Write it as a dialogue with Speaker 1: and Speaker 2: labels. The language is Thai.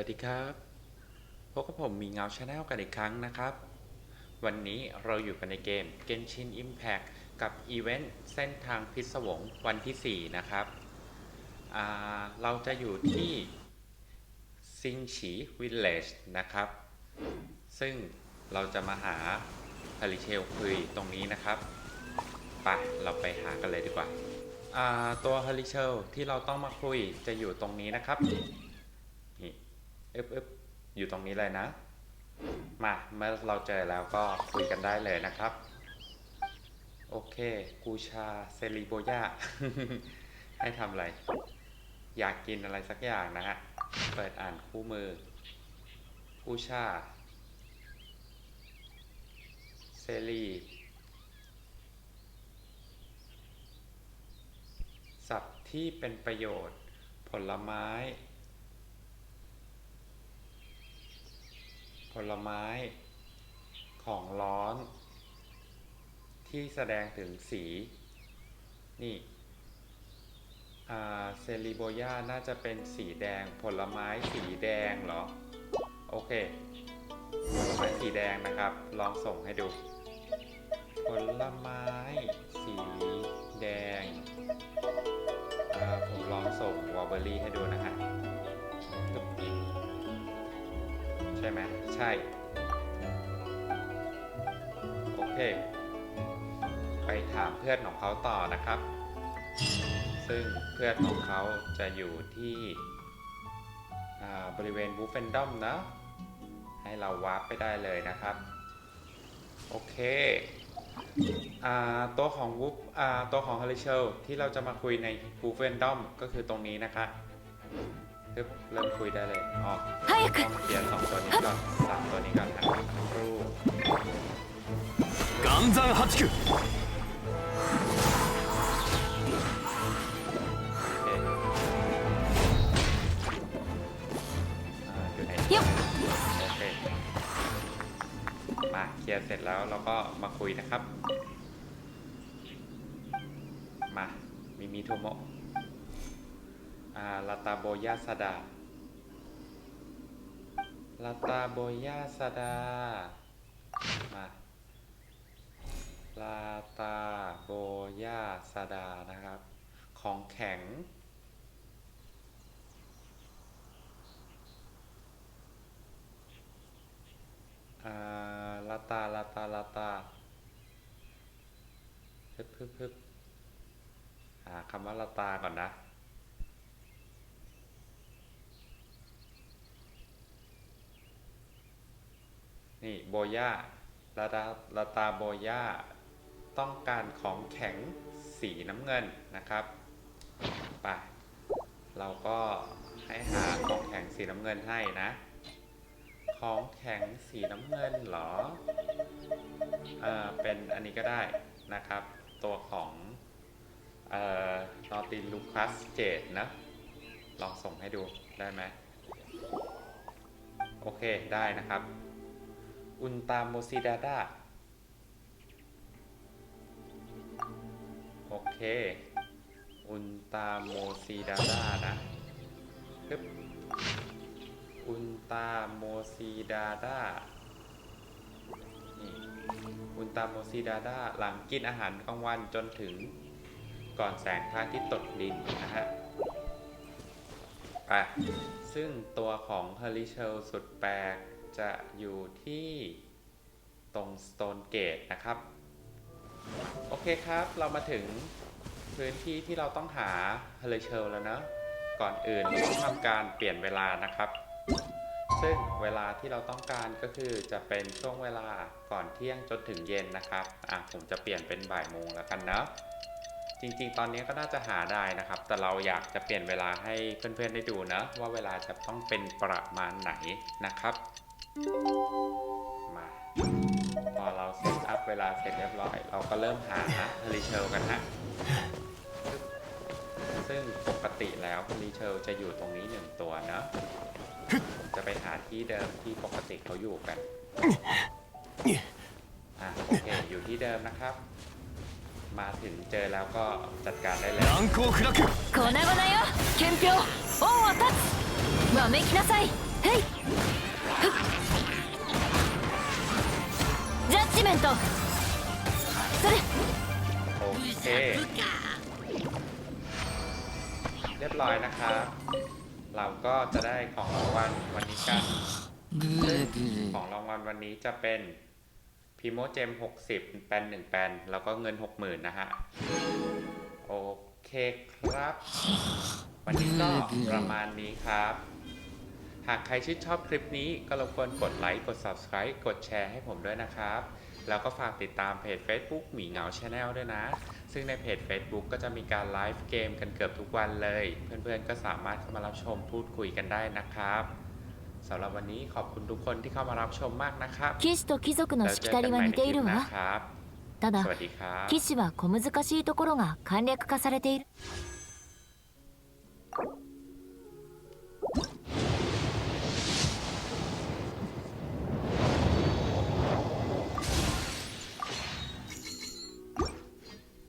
Speaker 1: วัสดีครับพบกับผมมีเงาชาแนลกันอีกครั้งนะครับ วันนี้เราอยู่กันในเกม Genshin Impact กับอีเวนต์เส้นทางพิศวงวันที่ 4 นะครับเราจะอยู่ที่ซิงฉีวิลเลจนะครับ ซึ่งเราจะมาหาฮาริเชลคุยตรงนี้นะครับไปเราไปหากันเลยดีกว่าาตัวฮาริเชลที่เราต้องมาคุยจะอยู่ตรงนี้นะครับ อึบอึบอยู่ตรงนี้เลยนะ มาเมื่อเราเจอแล้วก็คุยกันได้เลยนะครับ โอเค กูชาเซรีโบยาให้ทำอะไร อยากกินอะไรสักอย่างนะฮะ เปิดอ่านคู่มือ กูชาเซรีศัพท์ที่เป็นประโยชน์ ผลไม้ ผลไม้ ของร้อน ที่แสดงถึงสี นี่เซรีโบยาน่าจะเป็นสีแดง ผลไม้สีแดงเหรอ โอเค ผลไม้สีแดงนะครับ ลองส่งให้ดู ผลไม้สีแดง ผมลองส่งวอลเบอรี่ให้ดูนะฮะ ช่ไหมใช่ โอเค ไปถามเพื่อนของเขาต่อนะครับ ซึ่งเพื่อนของเขาจะอยู่ที่บริเวณบูฟเฟนดอมนะ ให้เราวาร์ปไปได้เลยนะครับ โอเคอตัวของวูฟตัวของฮาริเชลที่เราจะมาคุยในบูฟเฟนดอมก็คือตรงนี้นะคะ ปึ๊บเริ่มคุยได้เลยอ๋อ
Speaker 2: 早
Speaker 1: ต้
Speaker 2: く
Speaker 1: องเคลียร์สองตัวนี้ก่อนสามตัวนี้ก่อนนะครู
Speaker 3: 岩山八九
Speaker 1: โอเคอ่าอยู่ไหน
Speaker 2: よっ
Speaker 1: โอเค มาเคลียร์เสร็จแล้วเราก็มาคุยนะครับ มามิมิโทโมะ อาลาตาโบยาซาดาลาตาโบยาซาดา มาลาตาโบยาซาดานะครับ ของแข็ง อาลาตาลาตาลาตาฮึบฮึบฮึบหาคำว่าลาตาก่อนนะ นี่โบย่าลาตาลาตาโบย่าต้องการของแข็งสีน้ำเงินนะครับไปเราก็ให้หาของแข็งสีน้ำเงินให้นะ ของแข็งสีน้ำเงินเหรอเออเป็นอันนี้ก็ได้นะครับ ตัวของเอ่อนอติลูคัสเจดนะลองส่งให้ดูได้ไหมโอเคได้นะครับ อุนตาโมซิดาดาโอเค อุนตาโมซิดาดานะปึ๊บอุนตาโมซีดาดานี่อุนตาโมซีดาดาหลังกินอาหารกลางวันจนถึงก่อนแสงพระอาทิตย์ตกดินนะฮะอะซึ่งตัวของเฮลิเชลสุดแปลก จะอยู่ที่ตรงสโตนเกตนะครับ โอเคครับเรามาถึงพื้นที่ที่เราต้องหาเฮลิเชลแล้วนะ ก่อนอื่นเราต้องทำการเปลี่ยนเวลานะครับ ซึ่งเวลาที่เราต้องการก็คือจะเป็นช่วงเวลาก่อนเที่ยงจนถึงเย็นนะครับอะผมจะเปลี่ยนเป็นบ่ายโมงแล้วกันนะจริงๆ ตอนนี้ก็น่าจะหาได้นะครับ แต่เราอยากจะเปลี่ยนเวลาให้เพื่อนๆ ได้ดูนะ ว่าเวลาจะต้องเป็นประมาณไหนนะครับ มา พอเราเซตอัพเวลาเสร็จเรียบร้อย เราก็เริ่มหาเฮลิเชลกันฮะ ซึ่งปกติแล้วรีเชลจะอยู่ตรงนี้หนึ่งตัวนะผมจะไปหาที่เดิมที่ปกติเขาอยู่กัน อ่ะโอเค อยู่ที่เดิมนะครับ มาถึงเจอแล้วก็จัดการได้เลย
Speaker 3: 難攻不落
Speaker 2: 粉々よ憲兵恩を断つわめきなさい へいふっ ジャッジメントそれ
Speaker 1: โอเค เรียบร้อยนะครับ เราก็จะได้ของรางวัลวันนี้กัน ของรางวัลวันนี้จะเป็นพิโมเจม 60 แปน1แปนแล้วก็เงิน 60,000 นะฮะ โอเคครับ วันนี้ก็ประมาณนี้ครับ หากใครชื่นชอบคลิปนี้ก็รบกวนกดไลค์ กด Subscribe กดแชร์ให้ผมด้วยนะครับ แล้วก็ฝากติดตามเพจ Facebook หมีเหงา Channel ด้วยนะ ซึ่งในเพจ Facebook ก็จะมีการไลฟ์เกมกันเกือบทุกวันเลย เพื่อนๆ ก็สามารถเข้ามารับชมพูดคุยกันได้นะครับสำหรับวันนี้ขอบคุณทุกคนที่เข้ามารับชมมากนะครับ
Speaker 2: 騎士と貴族の
Speaker 1: แล้ว
Speaker 2: し
Speaker 1: เจ
Speaker 2: き
Speaker 1: อ
Speaker 2: た
Speaker 1: กัน
Speaker 2: り
Speaker 1: ให
Speaker 2: は
Speaker 1: ม่
Speaker 2: 似
Speaker 1: ใน
Speaker 2: て
Speaker 1: ค
Speaker 2: い
Speaker 1: ลิ
Speaker 2: る
Speaker 1: ปห
Speaker 2: わ
Speaker 1: นะครับ
Speaker 2: ただ
Speaker 1: สวัสดีครับ
Speaker 2: 騎士は小難しいところが簡略化されている